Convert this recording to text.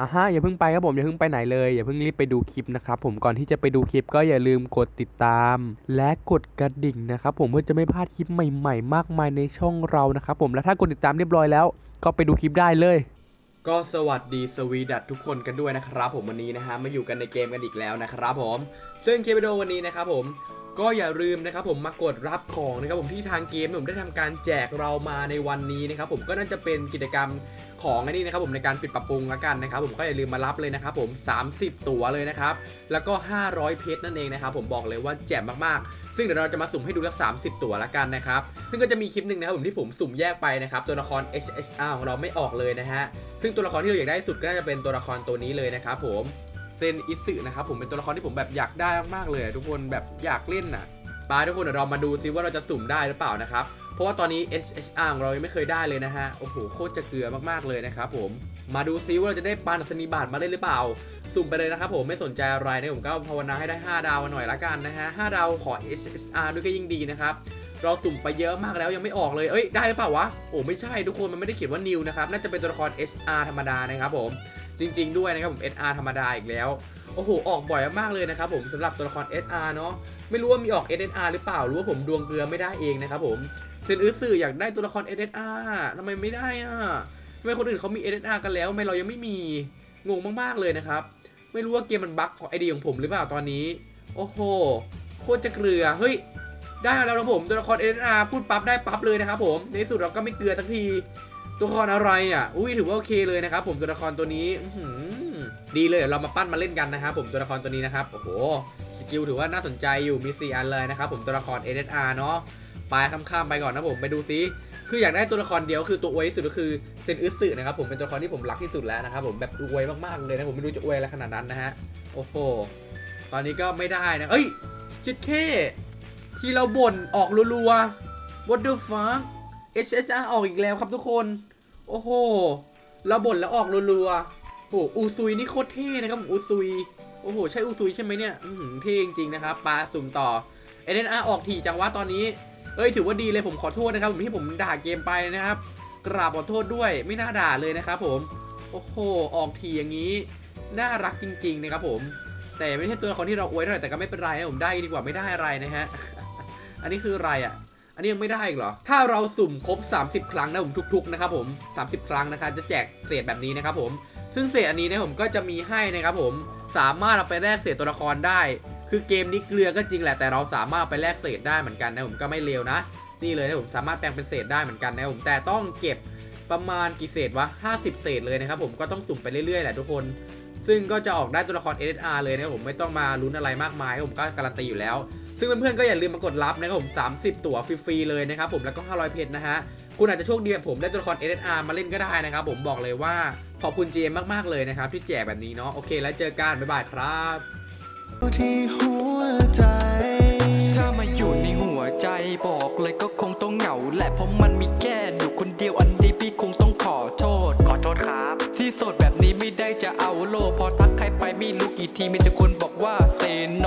อะฮะอย่าเพิ่งไปครับผมอย่าเพิ่งไปไหนเลยอย่าเพิ่งรีบไปดูคลิปนะครับผมก่อนที่จะไปดูคลิปก็อย่าลืมกดติดตาม และกดกระดิ่งนะครับผมเพื่อจะไม่พลาดคลิปใหม่ๆ มากมายในช่องเรานะครับผมและถ้ากดติดตามเรียบร้อยแล้ว ก็ไปดูคลิปได้เลย ก็สวัสดีสวีดัตทุกคนกันด้วยนะครับ ผมวันนี้นะฮะมาอยู่กันในเกมกันอีกแล้วนะครับผม ซึ่งคลิปวิดีโอวันนี้นะครับผม ก็อย่าลืมนะครับผมมากดรับของนะครับผมที่ทางเกมผมได้ทำการแจกเรามาในวันนี้นะครับผมก็น่าจะเป็นกิจกรรมของอันนี้นะครับผมในการปิดปรับปรุงแล้วกันนะครับผมก็อย่าลืมมารับเลยนะครับผม 30 ตั๋วเลยนะครับ แล้วก็ 500 เพชรนั่นเองนะครับผมบอกเลยว่าแจ่มมากๆ ซึ่งเดี๋ยวเราจะมาสุ่มให้ดูสัก30 ตั๋วละกันนะครับซึ่งก็จะมีคลิปหนึ่งนะครับผมที่ผมสุ่มแยกไปนะครับตัวละคร HSR ของเราไม่ออกเลยนะฮะซึ่งตัวละครที่เราอยากได้สุดก็น่าจะเป็นตัวละครตัวนี้เลยนะครับผม เซนอิสึนะครับผมเป็นตัวละครที่ผมแบบอยากได้มากๆเลย ทุกคนแบบอยากเล่นน่ะไปทุกคนเดี๋ยวเรามาดูซิว่าเราจะสุ่มได้หรือเปล่านะครับเพราะว่าตอนนี้ HSR ของเรายังไม่เคยได้เลยนะฮะโอ้โหโคตรจะเกลือมากๆเลยนะครับผมมาดูซิว่าเราจะได้ปานสนิบาตมาได้หรือเปล่า สุ่มไปเลยนะครับผมไม่สนใจอะไรนะผมก็ภาวนาให้ได้ 5 ดาวหน่อยละกันนะฮะ5ดาวขอ HSR ด้วยก็ยิ่งดีนะครับเราสุ่มไปเยอะมากแล้วยังไม่ออกเลย เอ้ยได้หรือเปล่าวะ โอ้ไม่ใช่ทุกคนมันไม่ได้เขียนว่า new นะครับ น่าจะเป็นตัวละคร SR ธรรมดานะครับผม จริง ๆ ด้วยนะครับผม SR ธรรมดาอีกแล้ว โอ้โห ออกบ่อยมากเลยนะครับผมสำหรับตัวละคร SR เนาะไม่รู้ว่ามีออก SNR หรือเปล่าหรือว่าผมดวงเกลือไม่ได้เองนะครับผมเซนอื้อสื่ออยากได้ตัวละคร SNR ทำไมไม่ได้อะทำไมคนอื่นเขามี SNR กันแล้วทำไมเรายังไม่มีงงมากๆเลยนะครับไม่รู้ว่าเกมมันบั๊กของไอเดียของผมหรือเปล่าตอนนี้ โอ้โหโคตรจะเกลือเฮ้ยได้มาแล้วนะผมตัวละคร SNR พูดปั๊บได้ปั๊บเลยนะครับผมในสุดเราก็ไม่เกลือสักที ตัวละครอะไรอะ อุ้ยถือว่าโอเคเลยนะครับผมตัวละครตัวนี้อืดีเลยเดี๋ยวเรามาปั้นมาเล่นกันนะครับผมตัวละครตัวนี้นะครับ โอ้โห สกิลถือว่าน่าสนใจอยู่มี4อันเลยนะครับผมตัวละคร SSR เนาะไปข้ามๆไปก่อนนะผมไปดูซิคืออยากได้ตัวละครเดียวคือตัวอวยที่สุดก็คือเซนอึสึนะครับผมเป็นตัวละครที่ผมรักที่สุดแล้วนะครับผมแบบอวยมากๆเลยนะผมไม่รู้จะอวยอะไรขนาดนั้นนะฮะโอ้โหตอนนี้ก็ไม่ได้นะ เอ้ยคิดแค่ที่เราบ่นออกรัวๆ what the fuck HSR ออกอีกแล้วครับทุกคน โอ้โหเราบ่นแล้วออกรัวๆโอ้โหอูซุยนี่โคตรเท่นะครับผมอูซุย โอ้โห ใช่อูซุยใช่ไหมเนี่ยเท่จริงๆนะครับปลาสุ่มต่อ NNR ออกถี่จังวะตอนนี้ เอ้ยถือว่าดีเลยผมขอโทษนะครับผมที่ผมด่าเกมไปนะครับ กราบขอโทษด้วยไม่น่าด่าเลยนะครับผมโอ้โหออกทีอย่างนี้ น่ารักจริง ๆ นะครับผม แต่ไม่ใช่ตัวละครที่เราอวยเท่าไหร่แต่ก็ไม่เป็นไรนะผมได้ดีกว่าไม่ได้อะไรนะฮะ อันนี้คืออะไรอะ อันนี้ยังไม่ได้อีกเหรอ ถ้าเราสุ่มครบ 30 ครั้งนะผมทุกๆนะครับผม 30 ครั้งนะคะจะแจกเศษแบบนี้นะครับผม ซึ่งเศษอันนี้นะผมก็จะมีให้นะครับผม สามารถเอาไปแลกเศษตัวละครได้ คือเกมนี้เกลือก็จริงแหละแต่เราสามารถเอาไปแลกเศษได้เหมือนกันนะผมก็ไม่เลวนะ นี่เลยนะผมสามารถแปลงเป็นเศษได้เหมือนกันนะผมแต่ต้องเก็บประมาณกี่เศษวะ 50 เศษเลยนะครับผมก็ต้องสุ่มไปเรื่อยๆแหละทุกคน ซึ่งก็จะออกได้ตัวละคร SSR เลยนะครับผมไม่ต้องมาลุ้นอะไรมากมายผมก็การันตีอยู่แล้ว ซึ่งเพื่อนๆก็อย่าลืมมากดรับนะครับผม 30 ตั๋วฟรีๆเลยนะครับผมแล้วก็ 500 เพชรนะฮะ คุณอาจจะโชคดีแบบผมได้ตัวละคร SSR มาเล่นก็ได้นะครับผมบอกเลยว่าขอบคุณเจมมากๆเลยนะครับที่แจกแบบนี้เนาะโอเคแล้วเจอกันบ๊ายบายครับที่หัวใจถ้ามาอยู่ในหัวใจบอกเลยก็คงต้องเหงาแหละเพราะมันมีแค่อยู่คนเดียวอันนี้พี่คงต้องขอโทษขอโทษครับ ที่โสดแบบนี้ไม่ได้จะเอาโลกพอทักใครไปไม่รู้กี่ทีมีแต่คนบอกว่าเซโน